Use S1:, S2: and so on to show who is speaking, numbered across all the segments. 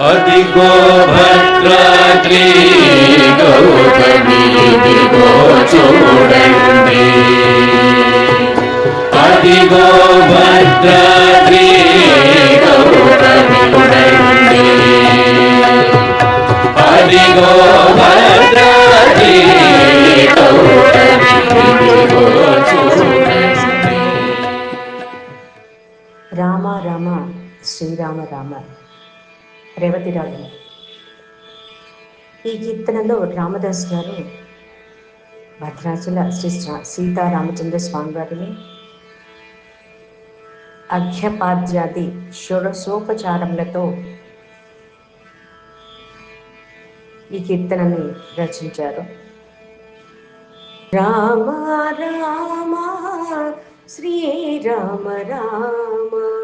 S1: అదిగో భద్రాద్రి గౌతమి ఇదిగో చూడండి అదిగో భద్రాద్రి గౌతమి చూడండి అదిగో భద్రాద్రి గౌతమి ఇదిగో చూడండి
S2: రామ రామ శ్రీరామ రామ. రేవతి రాజు ఈ కీర్తనలో రామదాస్ గారు భద్రాచల శ్రీ సీతారామచంద్ర స్వామి వారిని అఖ్యపాద్యాది షోడశోపచారములతో ఈ కీర్తనని రచించారు. రామ రామ శ్రీరామ రామ.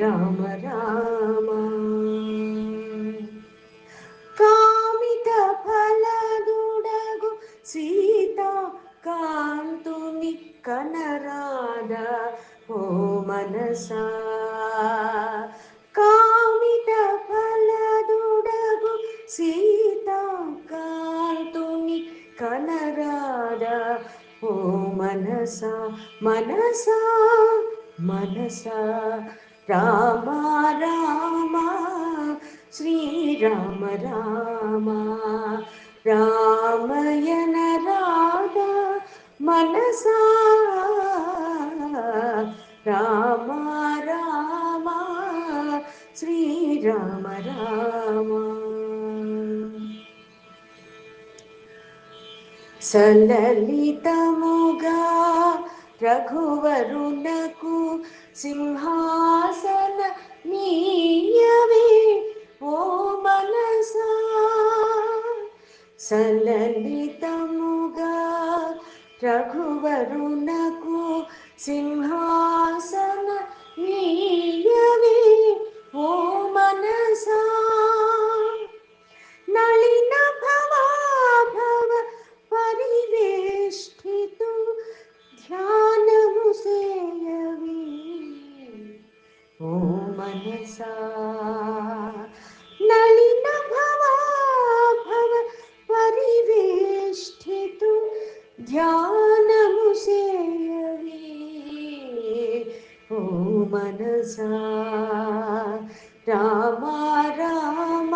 S2: రామ రామ కామిత ఫలదుడగు సీత కాంతుని కనరాద ఓ మనసా. కామిత ఫలదుడగు సీత కాంతుని కనరాద ఓ మనసా. మనసా మనసా. రామ రామ శ్రీరామ రామ రామయన రాధ మనసా. రామ రామ శ్రీరామ రామ. సలలితముగా రఘువరునకు సింహాసన నీయవే ఓ మనసా సలలితముగా రఘువరునకు సింహాసన మనసా నళిన భవాభవ పరివేష్టితు ధ్యానము సేయవి ఓ మనసా రామ రామ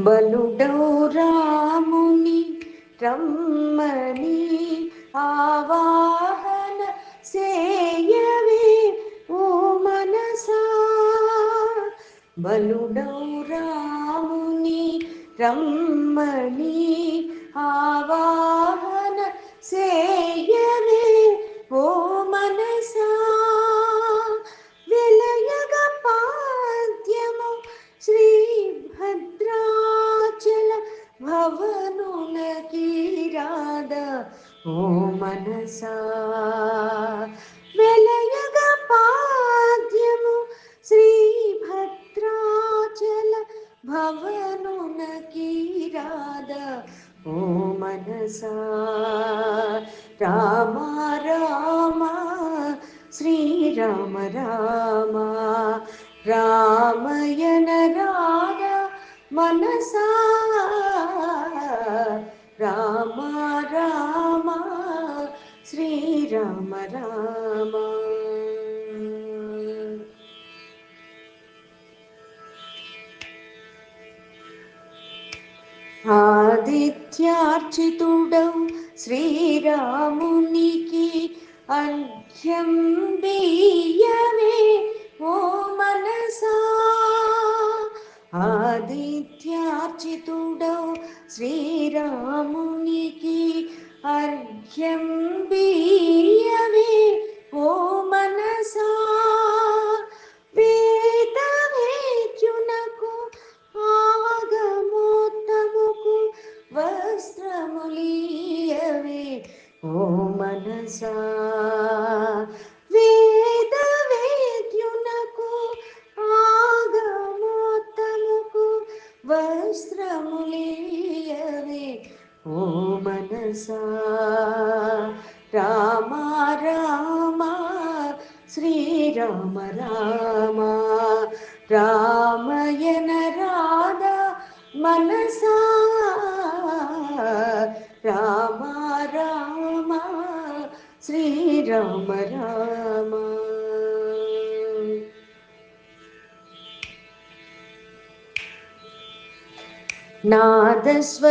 S2: బలుడౌ రాముని రమ్మని ఆవాహన సేయవే ఓ మనసా. బలుడౌ రాముని రమ్మని ఆవా భవనులకి రాధ ఓ మనసా. రామ రామ శ్రీరామ రామ. రామయన రాధ మనసా. రామ రామ శ్రీరామ రామ. ఆదిత్యార్చితుడౌ శ్రీరామునికి అర్ఘ్యం బియ్యవే ఓ మనసా ఆదిత్యార్చితుడౌ శ్రీరామునికి అర్ఘ్యం ఓ మనసా వేద వేద్యునకు ఆగమోత్తముకు వస్త్రములియవే ఓ మనసా రామ రామ శ్రీరామ రామ రామయన రాధ మనసా శ్రీరామ రామ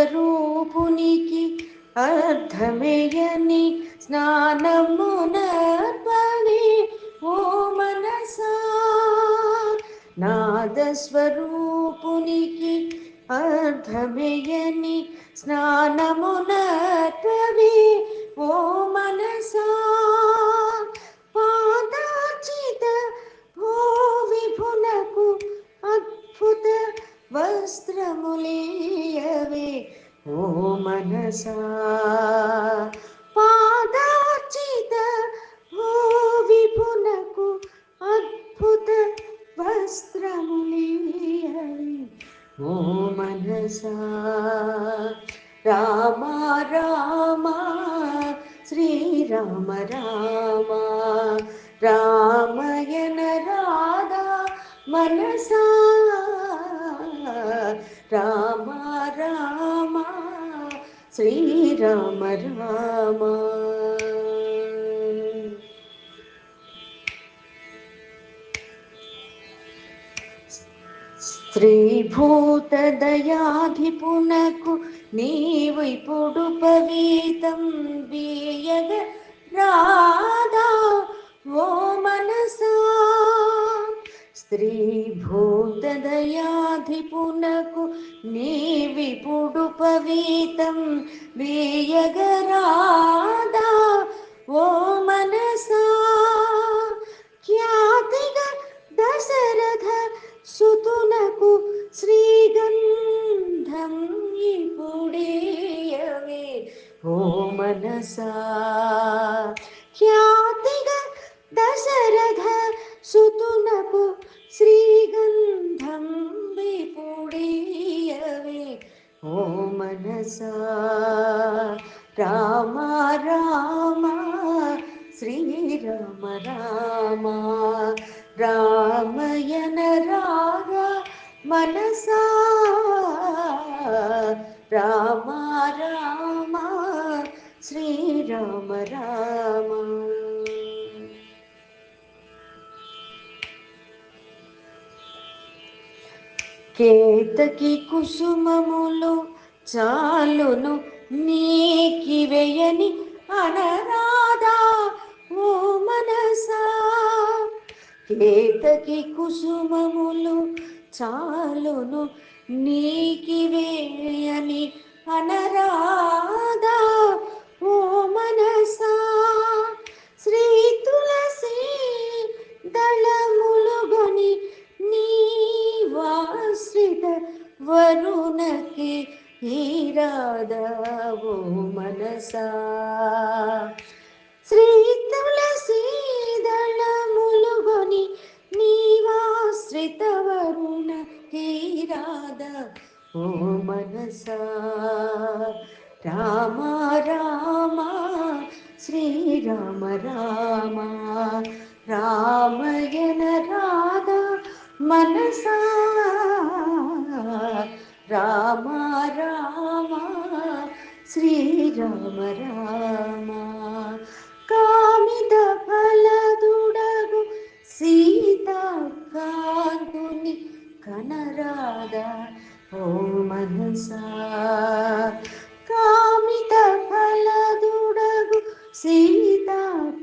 S2: నాదస్వరూపునికి అర్థమేయని స్నానమునర్పణి ఓ మనసా నాదస్వరూపునికి అర్థమేయని స్నానమునర్పవి ఓ మనసా పాదాచిత ఓ విభునకు అద్భుత వస్త్రములీయవే ఓ మనసా పాదాచిత ఓ విభునకు అద్భుత వస్త్రములీయవే ఓ మనసా రామ రామ శ్రీరామ రామ. రామయన రాధా మనసా. రామ రామ శ్రీరామ రామ. స్త్రీభూతదయాధిపునకు నీవు ఇప్పుడు పవీతం బియగ రాధా ఓ మనసా స్త్రీభూతదయాధిపునకు నీవిపుడు పవీతం బియగరాధా ఓ మనసా ఖ్యాతిగా దశరథ సుతునకు శ్రీగంధం ఇప్పుడేయవే ఓ మనసా ఖ్యాతిగా దశరథ సుతునకు శ్రీగంధం విపుడీయవే ఓ మనసా రామ రామ శ్రీరామ రామ రామయన రాగ మనసా రామ రామ శ్రీరామ రామ. కేతకి కుసుమములు చాలును నీకి వేయని అనరాధా ఓ మనసా. కేతకి కుసుమములు చాలును. నీకివేయని అనరాధా ఓ మనసా శ్రీ తులసి దళములుగొని నీవాశ్రిత వరుణకి ఓ మనసా శ్రీ తులసి నీవాశ్రిత వరుణ రాధ ఓ మనసా. రామ రామ శ్రీరామ రామ రామయన రాధ మనసా. రామ రామ శ్రీరామ రామ. కామిత ఫల కాంతుని కనరాదా? ఓ మనసా కామిత ఫలదుడగు సీతాకాంతుని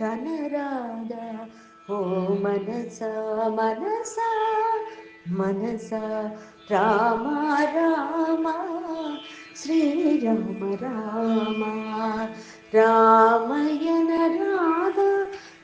S2: కనరాదా? ఓ మనసా మనసా మనసా రామ రామ శ్రీరామ రామ రామయణ రామ